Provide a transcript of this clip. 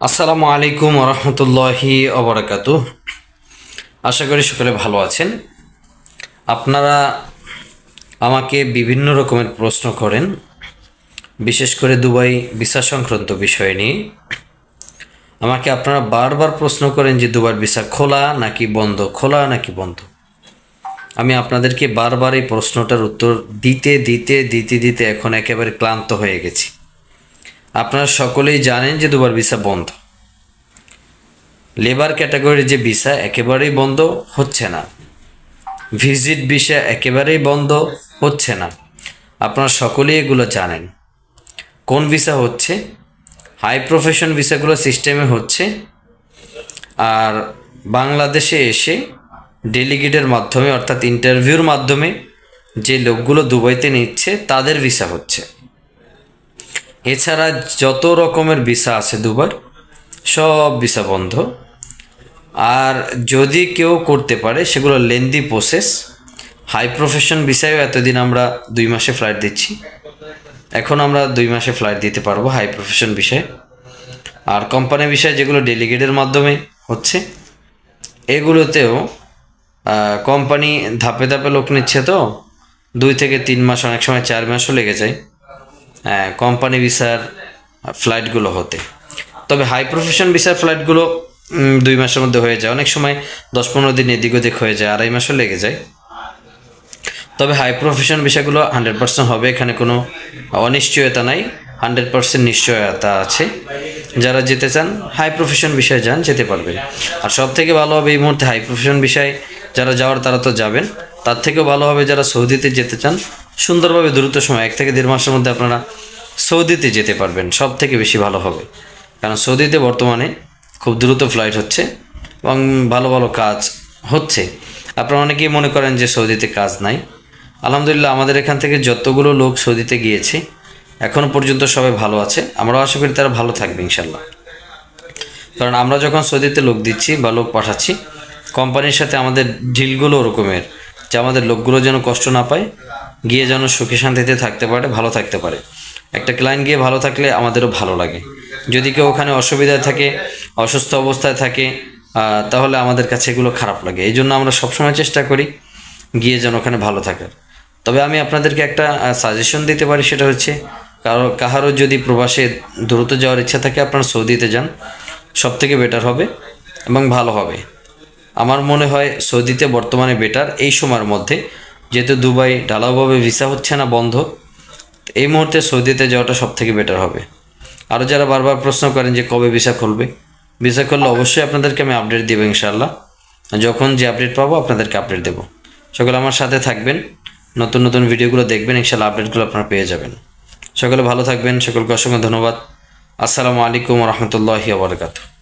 আসসালামু আলাইকুম রহমতুল্লাহি অবরাকাতু আশা করি সকলে ভালো আছেন। আপনারা আমাকে বিভিন্ন রকমের প্রশ্ন করেন, বিশেষ করে দুবাই ভিসা সংক্রান্ত বিষয় নিয়ে। আমাকে আপনারা বারবার প্রশ্ন করেন যে দুবার ভিসা খোলা নাকি বন্ধ, খোলা নাকি বন্ধ? আমি আপনাদেরকে বারবার এই প্রশ্নটার উত্তর দিতে দিতে দিতে দিতে এখন একেবারে ক্লান্ত হয়ে গেছি। আপনারা সকলেই জানেন যে দুবার ভিসা বন্ধ। লেবার ক্যাটাগরির যে ভিসা একেবারেই বন্ধ হচ্ছে না। ভিজিট ভিসা একেবারেই বন্ধ হচ্ছে না। আপনারা সকলেই এগুলো জানেন। কোন ভিসা হচ্ছে? হাই প্রফেশন ভিসাগুলো সিস্টেমে হচ্ছে। আর বাংলাদেশে এসে ডেলিগেটের মাধ্যমে অর্থাৎ ইন্টারভিউর মাধ্যমে যে লোকগুলো দুবাইতে নিচ্ছে, তাদের ভিসা হচ্ছে। এছাড়া যত রকমের ভিসা আছে দুবার, সব ভিসা বন্ধ। আর যদি কেউ করতে পারে, সেগুলো লেন্দি প্রসেস হাই প্রফেশন ভিসায়ও এতদিন আমরা দুই মাসে ফ্লাইট দিচ্ছি। এখন আমরা দুই মাসে ফ্লাইট দিতে পারব হাই প্রফেশন বিষয়ে আর কোম্পানি বিষয়ে যেগুলো ডেলিগেটের মাধ্যমে হচ্ছে, এগুলোতেও কোম্পানি ধাপে ধাপে লোক নিচ্ছে তো, দুই থেকে তিন মাস, অনেক সময় চার মাসও লেগে যায়। কোম্পানি ভিসার ফ্লাইটগুলো হতে। তবে হাই প্রফেশন ভিসার ফ্লাইটগুলো দুই মাসের মধ্যে হয়ে যায়। অনেক সময় দশ পনেরো দিন এদিক ওদিক হয়ে যায়, আড়াই মাসও লেগে যায়। তবে হাই প্রফেশন বিষয়গুলো হান্ড্রেড পার্সেন্ট হবে, এখানে কোনো অনিশ্চয়তা নাই। হান্ড্রেড পার্সেন্ট নিশ্চয়তা আছে। যারা যেতে চান হাই প্রফেশন বিষয়ে যান, যেতে পারবেন। আর সব থেকে ভালো হবে এই মুহূর্তে হাই প্রফেশন বিষয়ে যারা যাওয়ার, তারা তো যাবেন। তার থেকেও ভালো হবে যারা সৌদিতে যেতে চান সুন্দরভাবে দ্রুত সময়, এক থেকে দেড় মাসের মধ্যে আপনারা সৌদিতে যেতে পারবেন সব থেকে বেশি ভালো হবে। কারণ সৌদিতে বর্তমানে খুব দ্রুত ফ্লাইট হচ্ছে এবং ভালো ভালো কাজ হচ্ছে। আপনারা অনেকেই মনে করেন যে সৌদিতে কাজ নাই। আলহামদুলিল্লাহ আমাদের এখান থেকে যতগুলো লোক সৌদিতে গিয়েছে এখনও পর্যন্ত সবাই ভালো আছে। আমরাও আশা করি তারা ভালো থাকবে ইনশাল্লাহ কারণ আমরা যখন সৌদিতে লোক দিচ্ছি বা লোক পাঠাচ্ছি, কোম্পানির সাথে আমাদের ডিলগুলো ওরকমের, যে আমাদের লোকগুলো যেন কষ্ট না পায় গিয়ে যেন সুখে শান্তিতে থাকতে পারে, ভালো থাকতে পারে। একটা ক্লায়েন্ট গিয়ে ভালো থাকলে আমাদেরও ভালো লাগে। যদি কেউ ওখানে অসুবিধায় থাকে, অসুস্থ অবস্থায় থাকে তাহলে আমাদের কাছে এগুলো খারাপ লাগে। এই জন্য আমরা সবসময় চেষ্টা করি গিয়ে যেন ওখানে ভালো থাকার। তবে আমি আপনাদেরকে একটা সাজেশন দিতে পারি, সেটা হচ্ছে কারও, কাহারও যদি প্রবাসে দ্রুত যাওয়ার ইচ্ছা থাকে, আপনারা সৌদিতে যান। সব থেকে বেটার হবে এবং ভালো হবে। আমার মনে হয় সৌদিতে বর্তমানে বেটার এই সময়ের মধ্যে। যেহেতু দুবাই ঢালাওভাবে ভিসা হচ্ছে না, বন্ধ, এই মুহূর্তে সৌদিতে যাওয়াটা সব থেকে বেটার হবে। আরও যারা বারবার প্রশ্ন করেন যে কবে ভিসা খুলবে ভিসা খুললে অবশ্যই আপনাদেরকে আমি আপডেট দেবো ইনশাল্লাহ যখন যে আপডেট পাবো, আপনাদেরকে আপডেট দেবো। সকলে আমার সাথে থাকবেন, নতুন নতুন ভিডিওগুলো দেখবেন ইনশাল্লাহ আপডেটগুলো আপনারা পেয়ে যাবেন। সকলে ভালো থাকবেন, সকলকে অসংখ্য ধন্যবাদ। আসসালামু আলাইকুম রহমতুল্লাহি আবরকাতু